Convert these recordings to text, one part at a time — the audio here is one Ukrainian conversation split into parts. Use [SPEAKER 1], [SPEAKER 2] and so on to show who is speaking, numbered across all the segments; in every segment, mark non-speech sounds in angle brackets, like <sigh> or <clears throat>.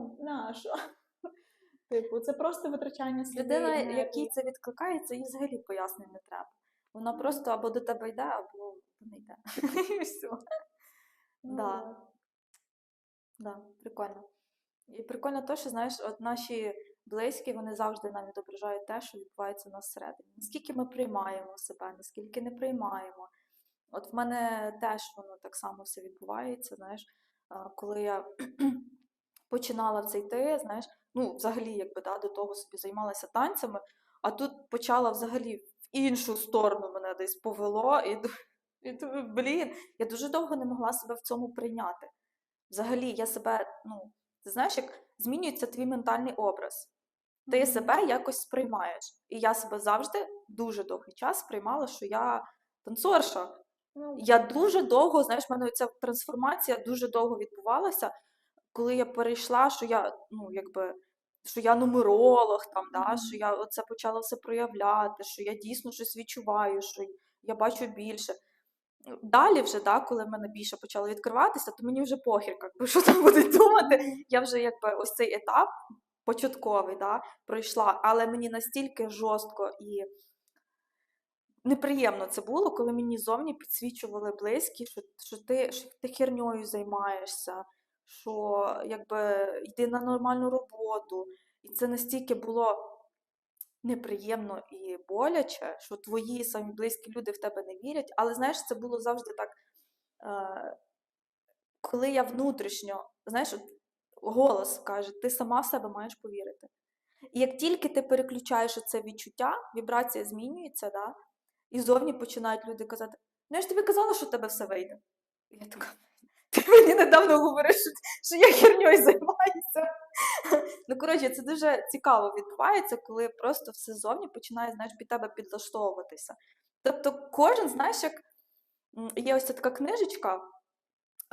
[SPEAKER 1] ну, на що? <laughs> Типу, це просто витрачання своєї
[SPEAKER 2] Людина, якій це відкликається, їй взагалі пояснень не треба. Вона просто або до тебе йде, або не йде. <laughs> І все. <laughs>
[SPEAKER 1] Ну,
[SPEAKER 2] Да. Да, прикольно. І прикольно те, що знаєш, от наші близькі вони завжди нам відображають те, що відбувається у нас всередині. Наскільки ми приймаємо себе, наскільки не приймаємо. От в мене теж воно так само все відбувається. Знаєш, коли я починала в це йти, знаєш, ну, взагалі, якби да, до того собі займалася танцями, а тут почала взагалі в іншу сторону мене десь повело, і, і блін, я дуже довго не могла себе в цьому прийняти. Взагалі, я себе, ну, ти знаєш, як змінюється твій ментальний образ. Ти себе якось сприймаєш. І я себе завжди дуже довгий час сприймала, що я танцорша.
[SPEAKER 1] Ну,
[SPEAKER 2] Я дуже довго, знаєш, в мене ця трансформація дуже довго відбувалася, коли я перейшла, що я, ну, якби, що я нумеролог, там, да, що я оце почала все проявляти, що я дійсно щось відчуваю, що я бачу більше. Далі вже, да, коли в мене більше почало відкриватися, то мені вже похір, якби, <laughs> що там будуть думати. Я вже якби ось цей етап початковий да, пройшла, але мені настільки жорстко і неприємно це було, коли мені зовні підсвічували близькі, що, що, ти, що ти херньою займаєшся, що якби йди на нормальну роботу. І це настільки було неприємно і боляче, що твої самі близькі люди в тебе не вірять. Але знаєш, це було завжди так, е, коли я внутрішньо, знаєш, голос каже, ти сама в себе маєш повірити. І як тільки ти переключаєш це відчуття, вібрація змінюється, да, і зовні починають люди казати: ну я ж тобі казала, що в тебе все вийде. Я така, ти мені недавно говориш, що, я херньою займаюся. Ну, коротше, це дуже цікаво відбувається, коли просто все зовні починає знаєш, під тебе підлаштовуватися. Тобто, кожен, знаєш, як є ось ця така книжечка,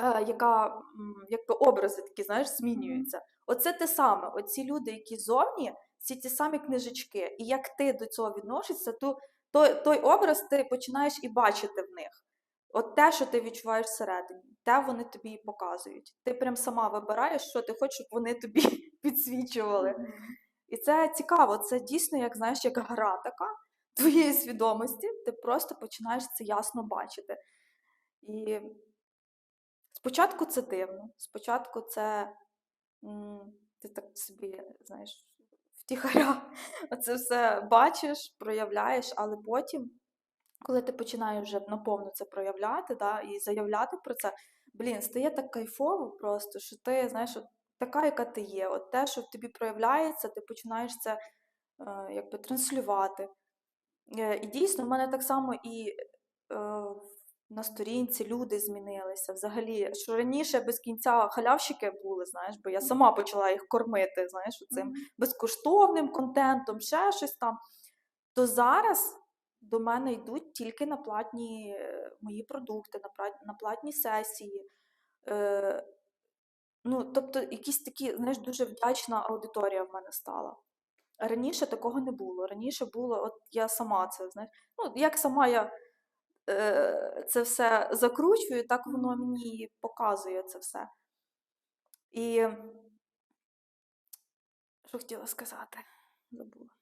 [SPEAKER 2] е, яка якби образи такі, знаєш, змінюються. Оце те саме. Оці люди, які зовні, ці ті самі книжечки. І як ти до цього відносишся, то той, той образ ти починаєш і бачити в них. От те, що ти відчуваєш всередині, те вони тобі і показують. Ти прям сама вибираєш, що ти хочеш, щоб вони тобі <laughs> підсвічували. І це цікаво, це дійсно, як знаєш, як гра така твоєї свідомості. Ти просто починаєш це ясно бачити. І спочатку це дивно, спочатку це ти так собі, знаєш, втіхаря <laughs> це все бачиш, проявляєш, але потім, коли ти починаєш вже наповну це проявляти да, і заявляти про це, блін, стає так кайфово просто, що ти, знаєш, от така, яка ти є. От те, що в тобі проявляється, ти починаєш це е, якби транслювати. Е, І дійсно, в мене так само і е, на сторінці люди змінилися. Взагалі, що раніше без кінця халявщики були, знаєш, бо я сама почала їх кормити, знаєш, цим безкоштовним контентом, ще щось там. То зараз до мене йдуть тільки на платні е, мої продукти, на платні сесії. Е, ну, тобто, якісь такі, знаєш, дуже вдячна аудиторія в мене стала. Раніше такого не було. Раніше було, от я сама це, знаєш, ну, як сама я е, це все закручую, так воно мені показує це все. І що хотіла сказати? Забула.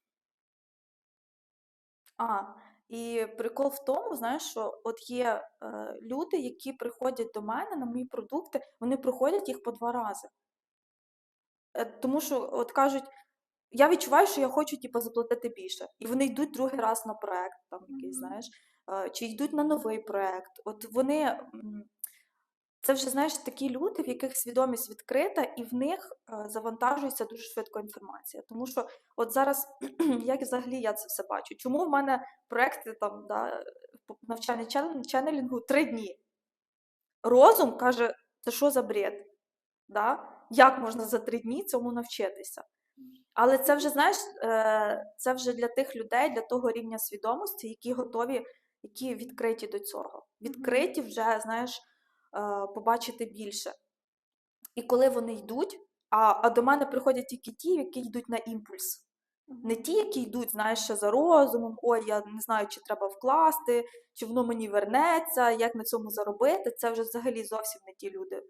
[SPEAKER 2] А, і прикол в тому, знаєш, що от є е, люди, які приходять до мене на мої продукти, вони проходять їх по два рази. Е, тому що от кажуть, я відчуваю, що я хочу типу, заплатити більше. І вони йдуть другий раз на проект, там якийсь, знаєш, е, чи йдуть на новий проект. От вони. м, Це вже знаєш такі люди, в яких свідомість відкрита, і в них е, завантажується дуже швидко інформація. Тому що от зараз, <clears throat> як взагалі я це все бачу, чому в мене проекти там да, навчальний ченнелінгу три дні? Розум каже, це що за бред? Да? Як можна за три дні цьому навчитися? Але це вже, знаєш, е, це вже для тих людей, для того рівня свідомості, які готові, які відкриті до цього. Відкриті вже, знаєш, побачити більше. І коли вони йдуть, а, а до мене приходять тільки ті, які йдуть на імпульс. Не ті, які йдуть, знаєш, ще за розумом, ой, я не знаю, чи треба вкласти, чи воно мені вернеться, як на цьому заробити. Це вже взагалі зовсім не ті люди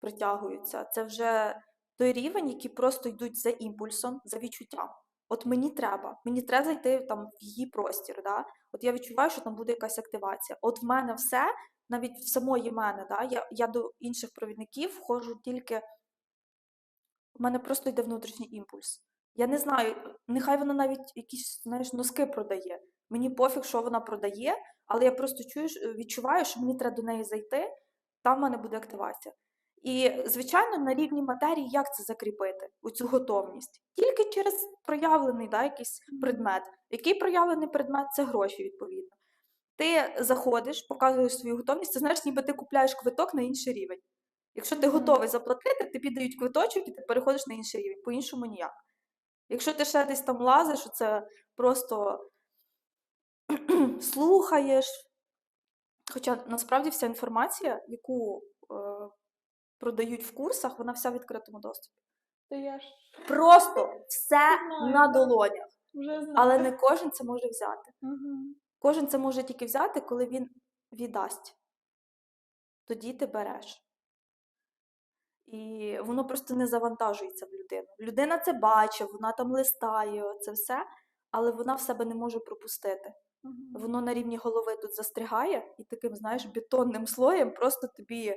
[SPEAKER 2] притягуються. Це вже той рівень, які просто йдуть за імпульсом, за відчуттям. От мені треба, мені треба зайти там в її простір. Да? От я відчуваю, що там буде якась активація. От в мене все, навіть в самої мене, да? я, я до інших провідників входжу тільки. У мене просто йде внутрішній імпульс. Я не знаю, нехай вона навіть якісь знаєш, носки продає. Мені пофіг, що вона продає, але я просто чую, відчуваю, що мені треба до неї зайти, там в мене буде активація. І, звичайно, на рівні матерії як це закріпити, у цю готовність? Тільки через проявлений да, якийсь предмет. Який проявлений предмет це гроші, відповідно. Ти заходиш, показуєш свою готовність, це знаєш, ніби ти купляєш квиток на інший рівень. Якщо ти готовий заплатити, тобі дають квиточок і ти переходиш на інший рівень, по-іншому ніяк. Якщо ти ще десь там лазиш, це просто <clears throat> слухаєш. Хоча насправді вся інформація, яку е, продають в курсах, вона вся в відкритому доступі.
[SPEAKER 1] Та я ж
[SPEAKER 2] Просто все на долонях.
[SPEAKER 1] вже знаю.
[SPEAKER 2] Але не кожен це може взяти.
[SPEAKER 1] Мгм.
[SPEAKER 2] Кожен це може тільки взяти, коли він віддасть. Тоді ти береш. І воно просто не завантажується в людину. Людина це бачить, вона там листає, це все, але вона в себе не може пропустити. Воно на рівні голови тут застрягає і таким, знаєш, бетонним слоєм просто тобі.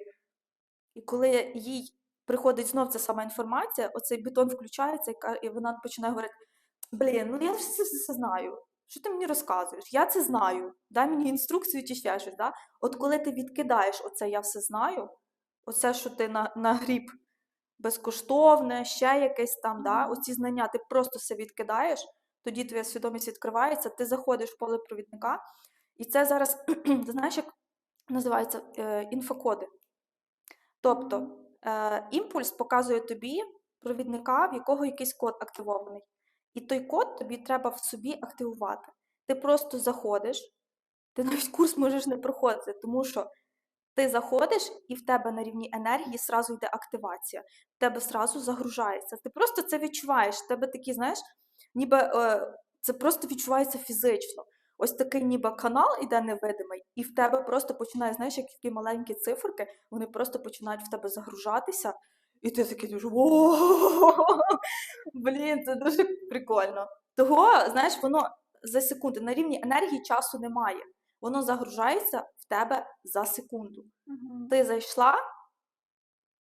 [SPEAKER 2] І коли їй приходить знов ця сама інформація, оцей бетон включається, і вона починає говорити: Блін, ну я все, все знаю. Що ти мені розказуєш? Я це знаю. Дай мені інструкцію чи ще щось. Да? От коли ти відкидаєш оце я все знаю, оце, що ти на, нагріб безкоштовне, ще якесь там, да? Оці знання, ти просто все відкидаєш, тоді твоя свідомість відкривається, ти заходиш в поле провідника, і це зараз, <clears throat> ти знаєш, як називається е, інфокоди. Тобто е, імпульс показує тобі провідника, в якого якийсь код активований. І той код тобі треба в собі активувати. Ти просто заходиш, ти навіть курс можеш не проходити, тому що ти заходиш, і в тебе на рівні енергії зразу йде активація, в тебе зразу загружається. Ти просто це відчуваєш. В тебе такі, знаєш, ніби е, це просто відчувається фізично. Ось такий ніби канал іде невидимий, і в тебе просто починає, знаєш, як маленькі циферки, вони просто починають в тебе загружатися, і ти такий дуже <laughs> Блін, це дуже прикольно. Того, знаєш, воно за секунду на рівні енергії часу немає. Воно загружається в тебе за секунду.
[SPEAKER 1] Мгм.
[SPEAKER 2] Ти зайшла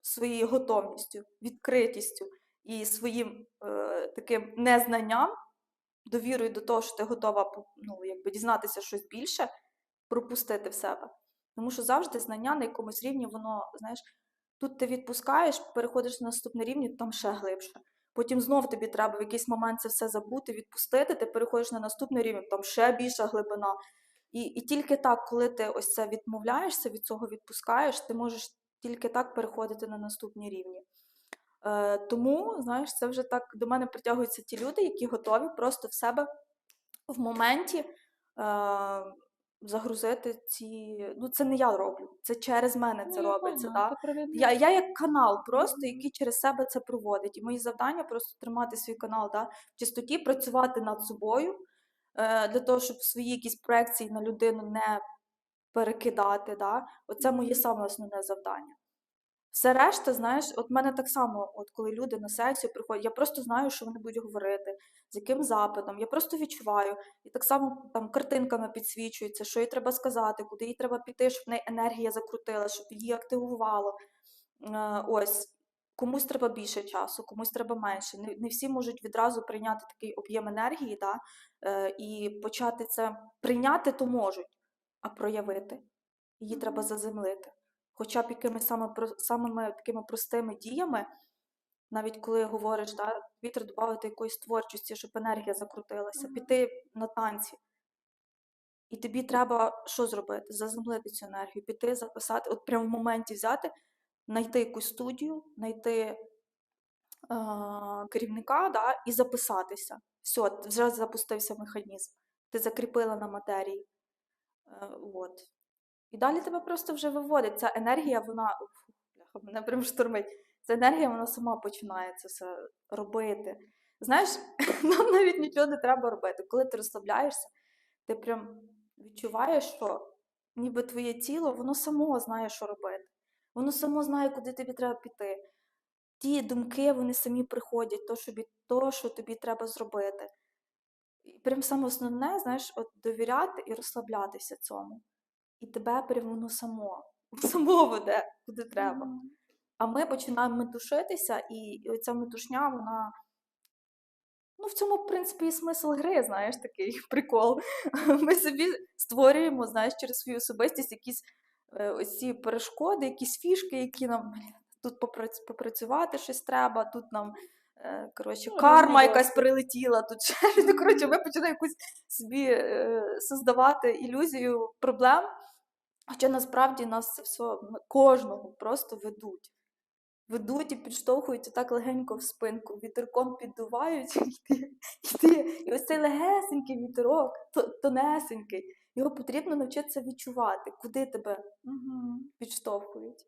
[SPEAKER 2] своєю готовністю, відкритістю і своїм е, таким незнанням, довірою до того, що ти готова ну, якби дізнатися щось більше, пропустити в себе. Тому що завжди знання на якомусь рівні, воно, знаєш, тут ти відпускаєш, переходиш на наступний рівень, там ще глибше. Потім знов тобі треба в якийсь момент це все забути, відпустити, ти переходиш на наступний рівень, там ще більша глибина. І, і тільки так, коли ти ось це відмовляєшся, від цього відпускаєш, ти можеш тільки так переходити на наступні рівні. Е, тому, знаєш, це вже так до мене притягуються ті люди, які готові просто в себе в моменті е, загрузити ці. Ну, це не я роблю, це через мене це
[SPEAKER 1] Ну,
[SPEAKER 2] робиться. Да? Я, я як канал просто, який через себе це проводить. І мої завдання просто тримати свій канал так? в чистоті, працювати над собою е, для того, щоб свої якісь проекції на людину не перекидати. Так? Оце моє саме основне завдання. Все решта, знаєш, от мене так само, от коли люди на сесію приходять, я просто знаю, що вони будуть говорити, з яким запитом, я просто відчуваю. І так само там картинками підсвічується, що їй треба сказати, куди їй треба піти, щоб в неї енергія закрутила, щоб її активувало. Е, Ось. Комусь треба більше часу, комусь треба менше. Не, не всі можуть відразу прийняти такий об'єм енергії, да, е, і почати це прийняти то можуть, а проявити. Її треба заземлити. Хоча б якимись саме, самими такими простими діями, навіть коли говориш, да, вітер додати якоїсь творчості, щоб енергія закрутилася,
[SPEAKER 1] Мгм.
[SPEAKER 2] піти на танці. І тобі треба що зробити? Заземлити цю енергію, піти, записати, от прямо в моменті взяти, знайти якусь студію, знайти а, керівника да, і записатися. Все, вже запустився механізм. Ти закріпила на матерії. Е, от. І далі тебе просто вже виводить. Ця енергія, вона. Уф, мене прям штормить. Ця енергія, вона сама починає це все робити. Знаєш, <laughs> нам навіть нічого не треба робити. Коли ти розслабляєшся, ти прям відчуваєш, що ніби твоє тіло, воно само знає, що робити. Воно само знає, куди тобі треба піти. ті думки вони самі приходять, то, що, то, що тобі треба зробити. І прям саме основне, знаєш, от довіряти і розслаблятися цьому. І тебе прям воно само, <laughs> само веде, куди треба. А ми починаємо метушитися, і, оця метушня, вона. Ну, в цьому, в принципі, і смисл гри, знаєш, такий <laughs> прикол. <laughs> Ми собі створюємо, знаєш, через свою особистість якісь е, ось ці перешкоди, якісь фішки, які нам тут попрац- попрацювати щось треба, тут нам. е, Коротше,
[SPEAKER 1] Ну,
[SPEAKER 2] карма якась прилетіла, тут ще. Ну, коротше, ми починаємо якусь собі е, создавати ілюзію проблем. Хоча насправді нас це все кожного просто ведуть. Ведуть і підштовхують так легенько в спинку, вітерком піддувають, <laughs> і ти, І ось цей легесенький вітерок, тонесенький, його потрібно навчитися відчувати, куди тебе
[SPEAKER 1] угу,
[SPEAKER 2] підштовхують.